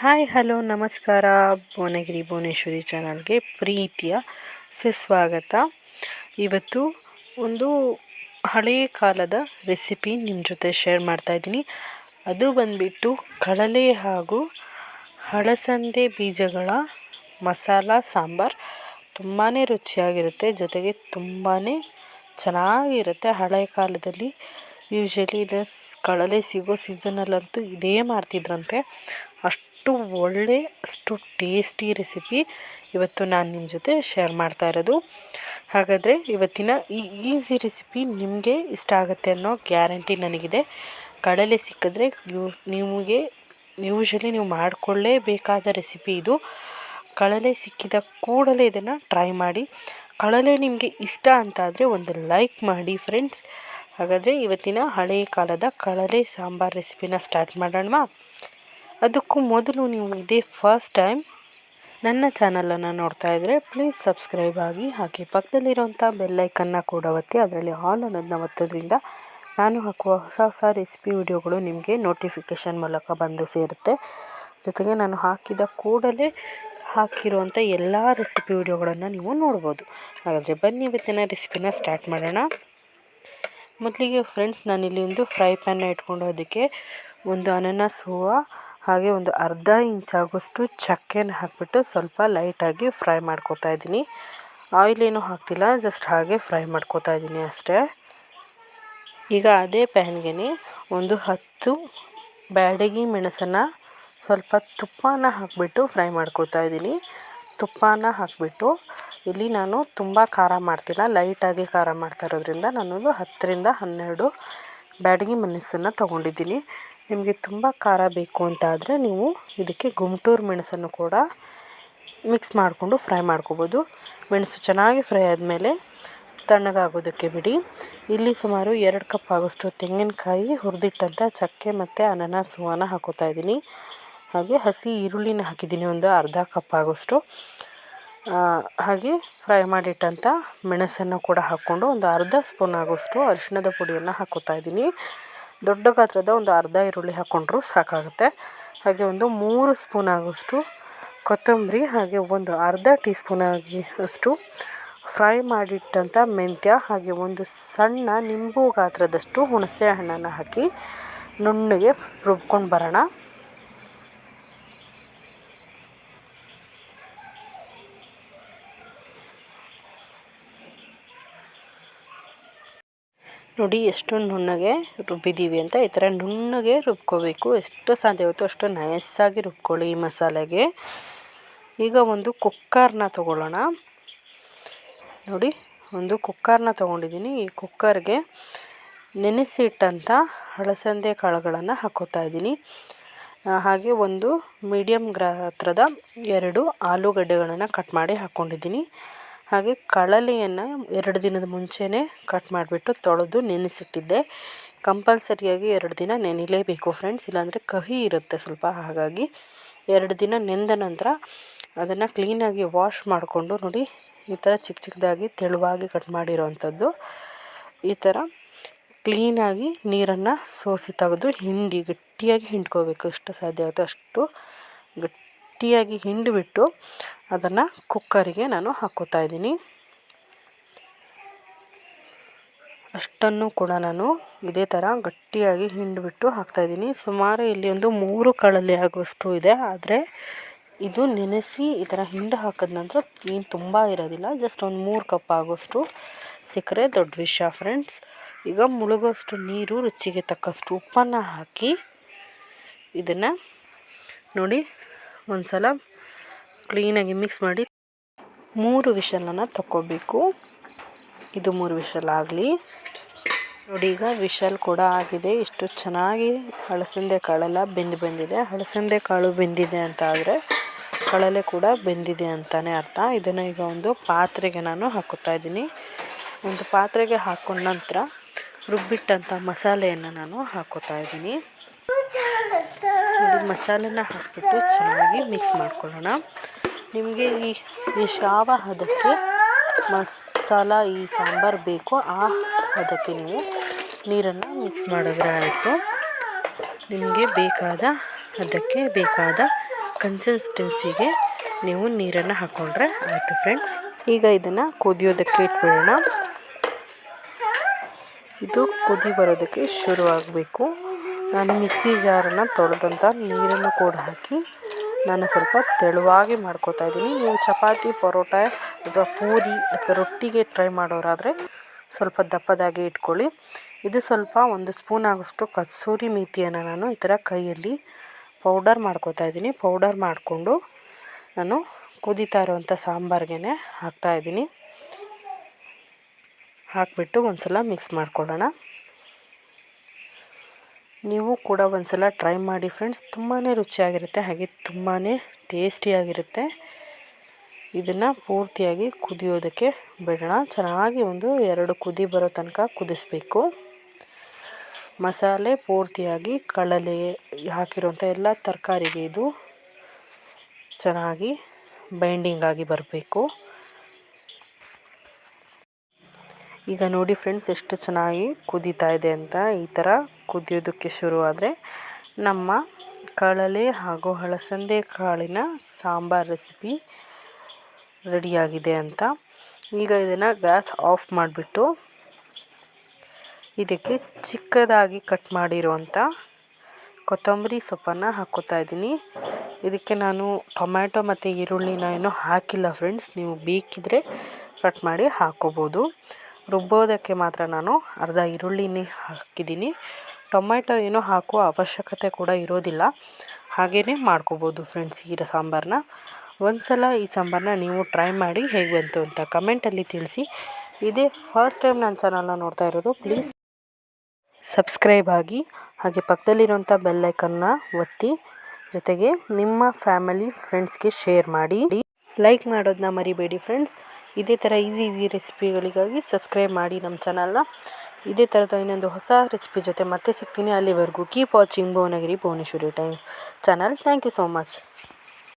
Hi, hello, ನಮಸ್ಕಾರ. ಭುವನಗಿರಿ ಭುವನೇಶ್ವರಿ ಚಾನಲ್ಗೆ ಪ್ರೀತಿಯ ಸುಸ್ವಾಗತ. ಇವತ್ತು ಒಂದು ಹಳೆಯ ಕಾಲದ ರೆಸಿಪಿ ನಿಮ್ಮ ಜೊತೆ ಶೇರ್ ಮಾಡ್ತಾಯಿದ್ದೀನಿ ಅದು ಬಂದುಬಿಟ್ಟು ಕಡಲೆ ಹಾಗೂ ಹಳಸಂದೆ ಬೀಜಗಳ ಮಸಾಲ ಸಾಂಬಾರ್. ತುಂಬಾ ರುಚಿಯಾಗಿರುತ್ತೆ, ಜೊತೆಗೆ ತುಂಬಾ ಚೆನ್ನಾಗಿರುತ್ತೆ. ಹಳೆಯ ಕಾಲದಲ್ಲಿ ಯೂಶ್ವಲಿ ಇದು ಕಡಲೆ ಸಿಗೋ ಸೀಸನಲ್ಲಂತೂ ಇದೇ ಮಾಡ್ತಿದ್ರಂತೆ. ಅಷ್ಟು ಒಳ್ಳೆ, ಅಷ್ಟು ಟೇಸ್ಟಿ ರೆಸಿಪಿ ಇವತ್ತು ನಾನು ನಿಮ್ಮ ಜೊತೆ ಶೇರ್ ಮಾಡ್ತಾ ಇರೋದು. ಹಾಗಾದರೆ ಇವತ್ತಿನ ಈ ಈಸಿ ರೆಸಿಪಿ ನಿಮಗೆ ಇಷ್ಟ ಆಗುತ್ತೆ ಅನ್ನೋ ಗ್ಯಾರಂಟಿ ನನಗಿದೆ. ಕಡಲೆ ಸಿಕ್ಕಿದ್ರೆ ನಿಮಗೆ ಯೂಶಲಿ ನೀವು ಮಾಡಿಕೊಳ್ಳೇಬೇಕಾದ ರೆಸಿಪಿ ಇದು. ಕಳಲೆ ಸಿಕ್ಕಿದ ಕೂಡಲೇ ಇದನ್ನು ಟ್ರೈ ಮಾಡಿ. ಕಳಲೆ ನಿಮಗೆ ಇಷ್ಟ ಅಂತಾದರೆ ಒಂದು ಲೈಕ್ ಮಾಡಿ ಫ್ರೆಂಡ್ಸ್ ಹಾಗಾದರೆ ಇವತ್ತಿನ ಹಳೆಯ ಕಾಲದ ಕಳಲೆ ಸಾಂಬಾರು ರೆಸಿಪಿನ ಸ್ಟಾರ್ಟ್ ಮಾಡೋಣವಾ? ಅದಕ್ಕೂ ಮೊದಲು ನೀವು ಇದೇ ಫಸ್ಟ್ ಟೈಮ್ ನನ್ನ ಚಾನಲನ್ನು ನೋಡ್ತಾ ಇದ್ದರೆ ಪ್ಲೀಸ್ ಸಬ್ಸ್ಕ್ರೈಬ್ ಆಗಿ ಹಾಗೆ ಪಕ್ಕದಲ್ಲಿರೋಂಥ ಬೆಲ್ಲೈಕನ್ನು ಕೂಡ ಒತ್ತಿ, ಅದರಲ್ಲಿ ಹಾಲ್ ಅನ್ನೋದನ್ನ ಒತ್ತೋದ್ರಿಂದ ನಾನು ಹಾಕುವ ಹೊಸ ಹೊಸ ರೆಸಿಪಿ ವಿಡಿಯೋಗಳು ನಿಮಗೆ ನೋಟಿಫಿಕೇಷನ್ ಮೂಲಕ ಬಂದು ಸೇರುತ್ತೆ. ಜೊತೆಗೆ ನಾನು ಹಾಕಿದ ಕೂಡಲೇ ಹಾಕಿರುವಂಥ ಎಲ್ಲ ರೆಸಿಪಿ ವಿಡಿಯೋಗಳನ್ನು ನೀವು ನೋಡ್ಬೋದು. ಹಾಗಾದರೆ ಬನ್ನಿ ಇವತ್ತಿನ ರೆಸಿಪಿನ ಸ್ಟಾರ್ಟ್ ಮಾಡೋಣ. ಮೊದಲಿಗೆ ಫ್ರೆಂಡ್ಸ್ ನಾನಿಲ್ಲಿ ಒಂದು ಫ್ರೈ ಪ್ಯಾನ್ನ ಇಟ್ಕೊಂಡು, ಅದಕ್ಕೆ ಒಂದು ಅನನಸ್ ಹೂವು ಹಾಗೆ ಒಂದು ಅರ್ಧ ಇಂಚಾಗುವಷ್ಟು ಚಕ್ಕೆನ ಹಾಕಿಬಿಟ್ಟು ಸ್ವಲ್ಪ ಲೈಟಾಗಿ ಫ್ರೈ ಮಾಡ್ಕೋತಾ ಇದ್ದೀನಿ. ಆಯಿಲ್ ಏನೂ ಹಾಕ್ತಿಲ್ಲ, ಜಸ್ಟ್ ಹಾಗೆ ಫ್ರೈ ಮಾಡ್ಕೋತಾ ಇದ್ದೀನಿ ಅಷ್ಟೇ. ಈಗ ಅದೇ ಪ್ಯಾನ್ಗೆ ಒಂದು ಹತ್ತು ಬ್ಯಾಡಗಿ ಮೆಣಸನ್ನು ಸ್ವಲ್ಪ ತುಪ್ಪನ ಹಾಕಿಬಿಟ್ಟು ಫ್ರೈ ಮಾಡ್ಕೋತಾ ಇದ್ದೀನಿ. ತುಪ್ಪನ ಹಾಕಿಬಿಟ್ಟು ಇಲ್ಲಿ ನಾನು ತುಂಬ ಖಾರ ಮಾಡ್ತಿಲ್ಲ, ಲೈಟಾಗಿ ಖಾರ ಮಾಡ್ತಾ ಇರೋದ್ರಿಂದ ನಾನೊಂದು ಹತ್ತರಿಂದ ಹನ್ನೆರಡು ಬ್ಯಾಡಗಿ ಮೆಣಸನ್ನು ತೊಗೊಂಡಿದ್ದೀನಿ. ನಿಮಗೆ ತುಂಬ ಖಾರ ಬೇಕು ಅಂತ ಆದರೆ ನೀವು ಇದಕ್ಕೆ ಗುಮ್ಟೂರು ಮೆಣಸನ್ನು ಕೂಡ ಮಿಕ್ಸ್ ಮಾಡಿಕೊಂಡು ಫ್ರೈ ಮಾಡ್ಕೋಬೋದು. ಮೆಣಸು ಚೆನ್ನಾಗಿ ಫ್ರೈ ಆದಮೇಲೆ ತಣ್ಣಗಾಗೋದಕ್ಕೆ ಬಿಡಿ. ಇಲ್ಲಿ ಸುಮಾರು ಎರಡು ಕಪ್ ಆಗೋಷ್ಟು ತೆಂಗಿನಕಾಯಿ ಹುರಿದಿಟ್ಟಂಥ ಚಕ್ಕೆ ಮತ್ತು ಅನಾನಸ್ ಹೂವನ್ನು ಹಾಕೋತಾ ಇದ್ದೀನಿ. ಹಾಗೆ ಹಸಿ ಈರುಳ್ಳಿನ ಹಾಕಿದ್ದೀನಿ ಒಂದು ಅರ್ಧ ಕಪ್ ಆಗೋಷ್ಟು. ಹಾಗೆ ಫ್ರೈ ಮಾಡಿಟ್ಟಂಥ ಮೆಣಸನ್ನು ಕೂಡ ಹಾಕ್ಕೊಂಡು ಒಂದು ಅರ್ಧ ಸ್ಪೂನ್ ಆಗೋಷ್ಟು ಅರಿಶಿಣದ ಪುಡಿಯನ್ನು ಹಾಕೋತಾ ಇದ್ದೀನಿ. ದೊಡ್ಡ ಗಾತ್ರದ ಒಂದು ಅರ್ಧ ಈರುಳ್ಳಿ ಹಾಕ್ಕೊಂಡ್ರೂ ಸಾಕಾಗುತ್ತೆ. ಹಾಗೆ ಒಂದು ಮೂರು ಸ್ಪೂನ್ ಆಗೋಷ್ಟು ಕೊತ್ತಂಬರಿ, ಹಾಗೆ ಒಂದು ಅರ್ಧ ಟೀ ಸ್ಪೂನ್ ಆಗಿ ಅಷ್ಟು ಫ್ರೈ ಮಾಡಿಟ್ಟಂಥ ಮೆಂತ್ಯ, ಹಾಗೆ ಒಂದು ಸಣ್ಣ ನಿಂಬು ಗಾತ್ರದಷ್ಟು ಹುಣಸೆ ಹಣ್ಣನ್ನು ಹಾಕಿ ನುಣ್ಣಗೆ ರುಬ್ಕೊಂಡು ಬರೋಣ. ನೋಡಿ ಎಷ್ಟು ನುಣ್ಣಗೆ ರುಬ್ಬಿದ್ದೀವಿ ಅಂತ ಈ ಥರ ನುಣ್ಣಗೆ ರುಬ್ಕೋಬೇಕು. ಎಷ್ಟು ಸಾಧ್ಯವಾಗುತ್ತೋ ಅಷ್ಟು ನಯಸ್ಸಾಗಿ ರುಬ್ಕೊಳ್ಳಿ ಈ ಮಸಾಲೆಗೆ. ಈಗ ಒಂದು ಕುಕ್ಕರ್ನ ತೊಗೊಳ್ಳೋಣ. ನೋಡಿ, ಒಂದು ಕುಕ್ಕರ್ನ ತೊಗೊಂಡಿದ್ದೀನಿ. ಈ ಕುಕ್ಕರ್ಗೆ ನೆನೆಸಿಟ್ಟಂಥ ಹಳಸಂದೆ ಕಾಳುಗಳನ್ನು ಹಾಕೋತಾ ಇದ್ದೀನಿ. ಹಾಗೆ ಒಂದು ಮೀಡಿಯಮ್ ಗಾತ್ರದ ಎರಡು ಆಲೂಗಡ್ಡೆಗಳನ್ನು ಕಟ್ ಮಾಡಿ ಹಾಕ್ಕೊಂಡಿದ್ದೀನಿ ಹಾಗೆ ಕಳಲೆಯನ್ನು ಎರಡು ದಿನದ ಮುಂಚೆನೇ ಕಟ್ ಮಾಡಿಬಿಟ್ಟು ತೊಳೆದು ನೆನೆಸಿಟ್ಟಿದ್ದೆ. ಕಂಪಲ್ಸರಿಯಾಗಿ ಎರಡು ದಿನ ನೆನಿಲೇಬೇಕು ಫ್ರೆಂಡ್ಸ್ ಇಲ್ಲಾಂದರೆ ಕಹಿ ಇರುತ್ತೆ ಸ್ವಲ್ಪ ಹಾಗಾಗಿ ಎರಡು ದಿನ ನೆಂದ ನಂತರ ಅದನ್ನು ಕ್ಲೀನಾಗಿ ವಾಶ್ ಮಾಡಿಕೊಂಡು ನೋಡಿ, ಈ ಥರ ಚಿಕ್ಕ ಚಿಕ್ಕದಾಗಿ ತೆಳುವಾಗಿ ಕಟ್ ಮಾಡಿರೋವಂಥದ್ದು ಈ ಥರ ಕ್ಲೀನಾಗಿ ನೀರನ್ನು ಸೋಸಿ ತೆಗೆದು ಹಿಂಡಿ ಗಟ್ಟಿಯಾಗಿ ಹಿಂಡ್ಕೋಬೇಕು, ಎಷ್ಟು ಸಾಧ್ಯ ಆಗುತ್ತೋ ಅಷ್ಟು ಗಟ್ಟಿಯಾಗಿ ಹಿಂಡಿಬಿಟ್ಟು ಅದನ್ನು ಕುಕ್ಕರಿಗೆ ನಾನು ಹಾಕೋತಾ ಇದ್ದೀನಿ. ಅಷ್ಟನ್ನು ಕೂಡ ನಾನು ಇದೇ ಥರ ಗಟ್ಟಿಯಾಗಿ ಹಿಂಡಿಬಿಟ್ಟು ಹಾಕ್ತಾಯಿದ್ದೀನಿ ಸುಮಾರು ಇಲ್ಲಿ ಒಂದು ಮೂರು ಕಳಲೆ ಆಗುವಷ್ಟು ಇದೆ. ಆದರೆ ಇದು ನೆನೆಸಿ ಈ ಥರ ಹಿಂಡು ಹಾಕಿದ ನಂತರ ಏನು ತುಂಬ ಇರೋದಿಲ್ಲ. ಜಸ್ಟ್ ಒಂದು ಮೂರು ಕಪ್ ಆಗೋಷ್ಟು ಸಿಕ್ಕರೆ ದೊಡ್ಡ ವಿಷಯ ಫ್ರೆಂಡ್ಸ್. ಈಗ ಮುಳುಗೋಷ್ಟು ನೀರು, ರುಚಿಗೆ ತಕ್ಕಷ್ಟು ಉಪ್ಪನ್ನು ಹಾಕಿ ಇದನ್ನು ನೋಡಿ ಒಂದು ಸಲ ಕ್ಲೀನಾಗಿ ಮಿಕ್ಸ್ ಮಾಡಿ ಮೂರು ವಿಷಲನ್ನು ತಗೋಬೇಕು ಇದು ಮೂರು ವಿಷಲ್ ಆಗಲಿ. ನೋಡಿ, ಈಗ ವಿಷಲ್ ಕೂಡ ಆಗಿದೆ. ಇಷ್ಟು ಚೆನ್ನಾಗಿ ಹಳಸಂದೆ ಕಾಳೆಲ್ಲ ಬೆಂದು ಬೆಂದಿದೆ. ಹಳಸಂದೆ ಕಾಳು ಬೆಂದಿದೆ ಅಂತ ಆದರೆ ಕಳಲೆ ಕೂಡ ಬೆಂದಿದೆ ಅಂತಲೇ ಅರ್ಥ. ಇದನ್ನು ಈಗ ಒಂದು ಪಾತ್ರೆಗೆ ನಾನು ಹಾಕುತ್ತಾ ಇದ್ದೀನಿ. ಒಂದು ಪಾತ್ರೆಗೆ ಹಾಕೊಂಡ ನಂತರ ರುಬ್ಬಿಟ್ಟಂಥ ಮಸಾಲೆಯನ್ನು ನಾನು ಹಾಕೋತಾ ಇದ್ದೀನಿ. ಮಸಾಲೆನ ಹಾಕಿಬಿಟ್ಟು ಚೆನ್ನಾಗಿ ಮಿಕ್ಸ್ ಮಾಡ್ಕೊಳ್ಳೋಣ. ನಿಮಗೆ ಈ ಈ ಶಾವ ಹದಕ್ಕೆ ಮಸಾಲ, ಈ ಸಾಂಬಾರು ಬೇಕು, ಆ ಅದಕ್ಕೆ ನೀವು ನೀರನ್ನು ಮಿಕ್ಸ್ ಮಾಡಿದ್ರೆ ಆಯಿತು. ನಿಮಗೆ ಬೇಕಾದ ಅದಕ್ಕೆ ಬೇಕಾದ ಕನ್ಸಿಸ್ಟೆನ್ಸಿಗೆ ನೀವು ನೀರನ್ನು ಹಾಕ್ಕೊಂಡ್ರೆ ಆಯಿತು ಫ್ರೆಂಡ್ಸ್ ಈಗ ಇದನ್ನು ಕುದಿಯೋದಕ್ಕೆ ಇಟ್ಬಿಡೋಣ. ಇದು ಕುದಿ ಬರೋದಕ್ಕೆ ಶುರುವಾಗಬೇಕು. ನಾನು ಮಿಕ್ಸಿ ಜಾರನ್ನು ತೊಳೆದಂಥ ನೀರನ್ನು ಕೂಡ ಹಾಕಿ ನಾನು ಸ್ವಲ್ಪ ತೆಳುವಾಗಿ ಮಾಡ್ಕೋತಾ ಇದ್ದೀನಿ. ನೀವು ಚಪಾತಿ, ಪರೋಟ ಅಥವಾ ಪೂರಿ ಅಥವಾ ರೊಟ್ಟಿಗೆ ಟ್ರೈ ಮಾಡೋರಾದರೆ ಸ್ವಲ್ಪ ದಪ್ಪದಾಗಿ ಇಟ್ಕೊಳ್ಳಿ. ಇದು ಸ್ವಲ್ಪ ಒಂದು ಸ್ಪೂನ್ ಆಗೋಷ್ಟು ಕಸೂರಿ ಮೇಥಿಯನ್ನು ನಾನು ಈ ಥರ ಕೈಯಲ್ಲಿ ಪೌಡರ್ ಮಾಡ್ಕೋತಾ ಇದ್ದೀನಿ. ಪೌಡರ್ ಮಾಡಿಕೊಂಡು ನಾನು ಕುದೀತಾ ಇರುವಂಥ ಸಾಂಬಾರ್ಗೆ ಹಾಕ್ತಾಯಿದ್ದೀನಿ ಹಾಕಿಬಿಟ್ಟು ಒಂದು ಸಲ ಮಿಕ್ಸ್ ಮಾಡ್ಕೊಳ್ಳೋಣ. ನೀವು ಕೂಡ ಒಂದ್ಸಲ ಟ್ರೈ ಮಾಡಿ ಫ್ರೆಂಡ್ಸ್ ತುಂಬಾ ರುಚಿಯಾಗಿರುತ್ತೆ, ಹಾಗೆ ತುಂಬಾ ಟೇಸ್ಟಿಯಾಗಿರುತ್ತೆ ಇದನ್ನು ಪೂರ್ತಿಯಾಗಿ ಕುದಿಯೋದಕ್ಕೆ ಬಿಡೋಣ. ಚೆನ್ನಾಗಿ ಒಂದು ಎರಡು ಕುದಿ ಬರೋ ತನಕ ಕುದಿಸ್ಬೇಕು. ಮಸಾಲೆ ಪೂರ್ತಿಯಾಗಿ ಕಳಲೆ ಹಾಕಿರುವಂಥ ಎಲ್ಲ ತರಕಾರಿಗೆ ಇದು ಚೆನ್ನಾಗಿ ಬೈಂಡಿಂಗ್ ಆಗಿ ಬರಬೇಕು. ಈಗ ನೋಡಿ ಫ್ರೆಂಡ್ಸ್, ಎಷ್ಟು ಚೆನ್ನಾಗಿ ಕುದೀತಾ ಇದೆ ಅಂತ ಈ ಥರ ಕುದಿಯೋದಕ್ಕೆ ಶುರುವಾದರೆ ನಮ್ಮ ಕಳಲೆ ಹಾಗೂ ಹಳಸಂದೆ ಕಾಳಿನ ಸಾಂಬಾರ್ ರೆಸಿಪಿ ರೆಡಿಯಾಗಿದೆ ಅಂತ. ಈಗ ಇದನ್ನು ಗ್ಯಾಸ್ ಆಫ್ ಮಾಡಿಬಿಟ್ಟು ಇದಕ್ಕೆ ಚಿಕ್ಕದಾಗಿ ಕಟ್ ಮಾಡಿರುವಂಥ ಕೊತ್ತಂಬರಿ ಸೊಪ್ಪನ್ನು ಹಾಕೋತಾ ಇದ್ದೀನಿ. ಇದಕ್ಕೆ ನಾನು ಟೊಮ್ಯಾಟೊ ಮತ್ತು ಈರುಳ್ಳಿನ ಏನೂ ಹಾಕಿಲ್ಲ ಫ್ರೆಂಡ್ಸ್, ನೀವು ಬೇಕಿದ್ದರೆ ಕಟ್ ಮಾಡಿ ಹಾಕ್ಕೋಬೋದು ರುಬ್ಬೋದಕ್ಕೆ ಮಾತ್ರ ನಾನು ಅರ್ಧ ಈರುಳ್ಳಿನೇ ಹಾಕಿದ್ದೀನಿ. ಟೊಮ್ಯಾಟೊ ಏನೂ ಹಾಕುವ ಅವಶ್ಯಕತೆ ಕೂಡ ಇರೋದಿಲ್ಲ. ಹಾಗೇ ಮಾಡ್ಕೋಬೋದು ಫ್ರೆಂಡ್ಸ್ ಈ ಸಾಂಬಾರನ್ನ ಒಂದು ಸಲ ಈ ಸಾಂಬಾರನ್ನ ನೀವು ಟ್ರೈ ಮಾಡಿ ಹೇಗೆ ಬಂತು ಅಂತ ಕಮೆಂಟಲ್ಲಿ ತಿಳಿಸಿ. ಇದೇ ಫಸ್ಟ್ ಟೈಮ್ ನನ್ನ ಚಾನಲ್ನ ನೋಡ್ತಾ ಇರೋದು, ಪ್ಲೀಸ್ ಸಬ್ಸ್ಕ್ರೈಬ್ ಆಗಿ, ಹಾಗೆ ಪಕ್ಕದಲ್ಲಿರುವಂಥ ಬೆಲ್ಲೈಕನ್ನ ಒತ್ತಿ, ಜೊತೆಗೆ ನಿಮ್ಮ ಫ್ಯಾಮಿಲಿ, ಫ್ರೆಂಡ್ಸ್ಗೆ ಶೇರ್ ಮಾಡಿ. ಲೈಕ್ ಮಾಡೋದನ್ನ ಮರಿಬೇಡಿ ಫ್ರೆಂಡ್ಸ್ ಇದೇ ಥರ ಈಸಿ ಈಸಿ ರೆಸಿಪಿಗಳಿಗಾಗಿ ಸಬ್ಸ್ಕ್ರೈಬ್ ಮಾಡಿ ನಮ್ಮ ಚಾನಲ್ನ ಇದೇ ಥರದ ಇನ್ನೊಂದು ಹೊಸ ರೆಸಿಪಿ ಜೊತೆ ಮತ್ತೆ ಸಿಗ್ತೀನಿ ಅಲ್ಲಿವರೆಗೂ. Keep watching Bhuvanagiri, Bhuvaneshwari time channel thank you so much